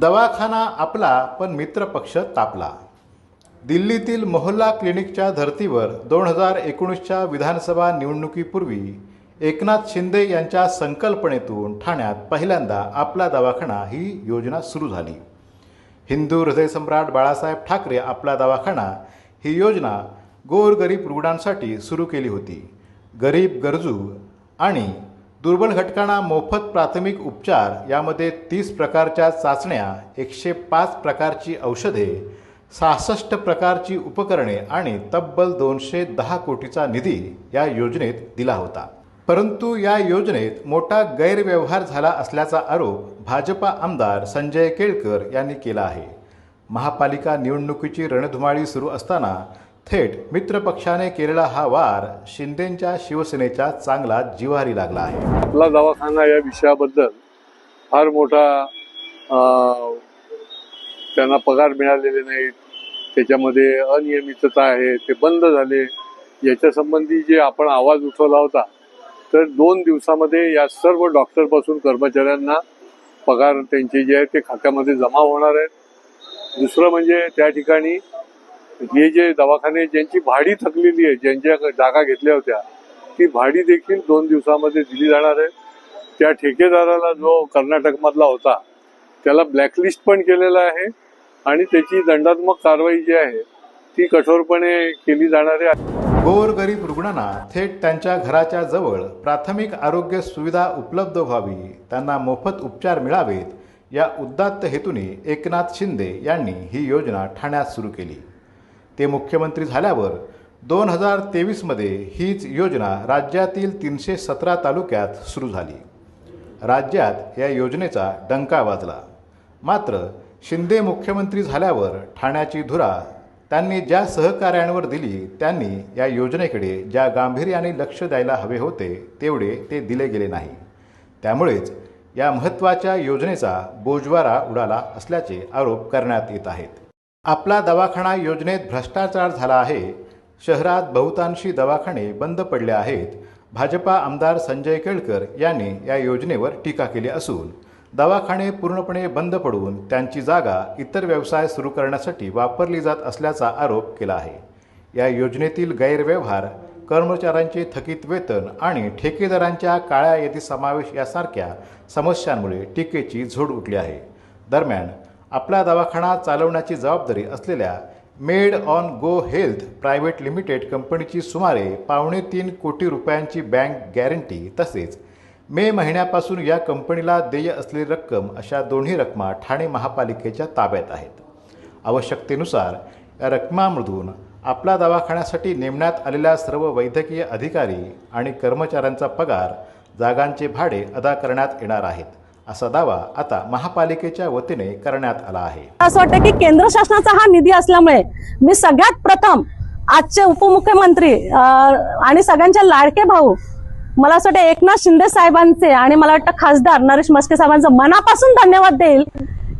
दवाखाना आपला पण मित्रपक्ष तापला. दिल्लीतील मोहल्ला क्लिनिकच्या धर्तीवर दोन हजार एकोणीसच्या विधानसभा निवडणुकीपूर्वी एकनाथ शिंदे यांच्या संकल्पनेतून ठाण्यात पहिल्यांदा आपला दवाखाना ही योजना सुरू झाली. हिंदू हृदयसम्राट बाळासाहेब ठाकरे आपला दवाखाना ही योजना गोरगरीब रुग्णांसाठी सुरू केली होती. गरीब गरजू आणि दुर्बल घटकांना मोफत प्राथमिक उपचार यामध्ये तीस प्रकारच्या चाचण्या एकशे पाच प्रकारची औषधे सहासष्ट प्रकारची उपकरणे आणि तब्बल दोनशे दहा कोटीचा निधी या योजनेत दिला होता. परंतु या योजनेत मोठा गैरव्यवहार झाला असल्याचा आरोप भाजपा आमदार संजय केळकर यांनी केला आहे. महापालिका निवडणुकीची रणधुमाळी सुरू असताना थेट मित्रपक्षाने केलेला हा वार शिंदेंच्या शिवसेनेच्या चांगला जिव्हारी लागला आहे. आपला दवाखाना या विषयाबद्दल फार मोठा त्यांना पगार मिळालेले नाहीत. त्याच्यामध्ये अनियमितता आहे ते बंद झाले. याच्या संबंधी जे आपण आवाज उठवला होता तर दोन दिवसामध्ये या सर्व डॉक्टरपासून कर्मचाऱ्यांना पगार त्यांचे जे आहे ते खात्यामध्ये जमा होणार आहेत. दुसरं म्हणजे त्या ठिकाणी हे जे दवाखाने ज्यांची भाडी थकलेली आहे ज्यांच्या जागा घेतल्या होत्या ती भाडी देखील दोन दिवसामध्ये दिली जाणार आहे. त्या ठेकेदाराला जो कर्नाटकमधला होता त्याला ब्लॅकलिस्ट पण केलेला आहे आणि त्याची दंडात्मक कारवाई जी आहे ती कठोरपणे केली जाणार आहे. गोरगरीब रुग्णांना थेट त्यांच्या घराच्या जवळ प्राथमिक आरोग्य सुविधा उपलब्ध व्हावी त्यांना मोफत उपचार मिळावेत या उद्दात्त हेतूने एकनाथ शिंदे यांनी ही योजना ठाण्यात सुरू केली. ते मुख्यमंत्री झाल्यावर दोन हजार तेवीसमध्ये हीच योजना राज्यातील तीनशे सतरा तालुक्यात सुरू झाली. राज्यात या योजनेचा डंका वाजला. मात्र शिंदे मुख्यमंत्री झाल्यावर ठाण्याची धुरा त्यांनी ज्या सहकार्यांवर दिली त्यांनी या योजनेकडे ज्या गांभीर्याने लक्ष द्यायला हवे होते तेवढे ते दिले गेले नाही. त्यामुळेच या महत्त्वाच्या योजनेचा बोजवारा उडाला असल्याचे आरोप करण्यात येत आहेत. आपला दवाखाना योजनेत भ्रष्टाचार झाला आहे. शहरात बहुतांशी दवाखाने बंद पडले आहेत. भाजपा आमदार संजय केळकर यांनी या योजनेवर टीका केली असून दवाखाने पूर्णपणे बंद पडून त्यांची जागा इतर व्यवसाय सुरू करण्यासाठी वापरली जात असल्याचा आरोप केला आहे. या योजनेतील गैरव्यवहार कर्मचाऱ्यांचे थकीत वेतन आणि ठेकेदारांच्या काळ्या यादी समावेश यासारख्या समस्यांमुळे टीकेची झोड उठली आहे. दरम्यान आपला दवाखाना चालवण्याची जबाबदारी असलेल्या med on go health private limited कंपनीची सुमारे पावणे तीन कोटी रुपयांची बँक गॅरंटी तसेच मे महिन्यापासून या कंपनीला देय असलेली रक्कम अशा दोन्ही रकमा ठाणे महापालिकेच्या ताब्यात आहेत. आवश्यकतेनुसार या रकमामधून आपला दवाखान्यासाठी नेमण्यात आलेल्या सर्व वैद्यकीय अधिकारी आणि कर्मचाऱ्यांचा पगार जागांचे भाडे अदा करण्यात येणार आहेत. असा दावा आता महापालिकेच्या वतीने करण्यात आला आहे. असं वाटतं की केंद्र शासनाचा हा निधी असल्यामुळे मी सगळ्यात प्रथम आजचे उपमुख्यमंत्री आणि सगळ्यांचे लाडके भाऊ मला असं वाटतं एकनाथ शिंदे साहेबांचे आणि मला वाटतं खासदार नरेश मस्के साहेबांचं मनापासून धन्यवाद देईल.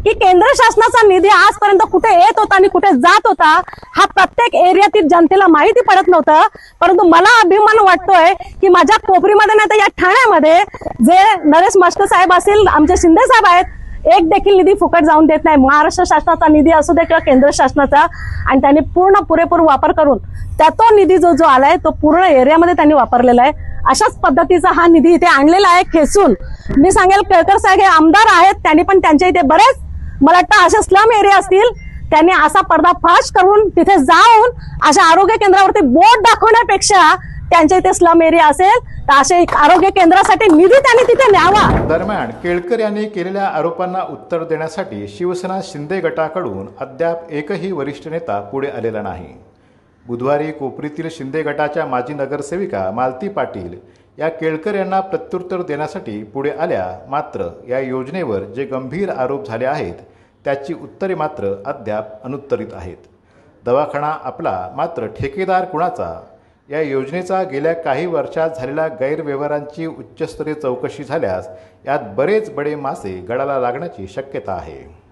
की केंद्र शासनाचा निधी आजपर्यंत कुठे येत होता आणि कुठे जात होता हा प्रत्येक एरियातील जनतेला माहिती पडत नव्हतं. परंतु मला अभिमान वाटतोय की माझ्या कोपरीमध्ये नाही तर या ठाण्यामध्ये जे नरेश मस्क साहेब असतील आमचे शिंदे साहेब आहेत एक देखील निधी फुकट जाऊन देत नाही. महाराष्ट्र शासनाचा निधी असू दे किंवा केंद्र शासनाचा आणि त्यांनी पूर्ण पुरेपूर वापर करून त्या तो निधी जो जो आलाय तो पूर्ण एरियामध्ये त्यांनी वापरलेला आहे. अशाच पद्धतीचा हा निधी इथे आणलेला आहे खेचून. मी सांगेल केळकर साहेब हे आमदार आहेत त्यांनी पण त्यांच्या इथे बरेच मला वाटतं असे स्लम एरिया असतील त्यांनी असा पर्दाफाश करून तिथे जाऊन अशा आरोग्य केंद्रावरती बोट दाखवण्यापेक्षा त्यांच्या इथे स्लम एरिया असेल तर असे एक आरोग्य केंद्रासाठी निधी त्यांनी तिथे न्यावा. दरम्यान केळकर यांनी केलेल्या आरोपांना उत्तर देण्यासाठी शिवसेना शिंदे गटाकडून अद्याप एकही वरिष्ठ नेता पुढे आलेला नाही. बुधवारी कोपरीतील शिंदे गटाच्या माजी नगरसेविका मालती पाटील या केळकर यांना प्रत्युत्तर देण्यासाठी पुढे आल्या मात्र या योजनेवर जे गंभीर आरोप झाले आहेत त्याची उत्तरे मात्र अद्याप अनुत्तरित आहेत. दवाखाना आपला मात्र ठेकेदार कुणाचा? या योजनेचा गेल्या काही वर्षात झालेल्या गैरव्यवहारांची उच्चस्तरीय चौकशी झाल्यास यात बरेच बडे मासे गळाला लागण्याची शक्यता आहे.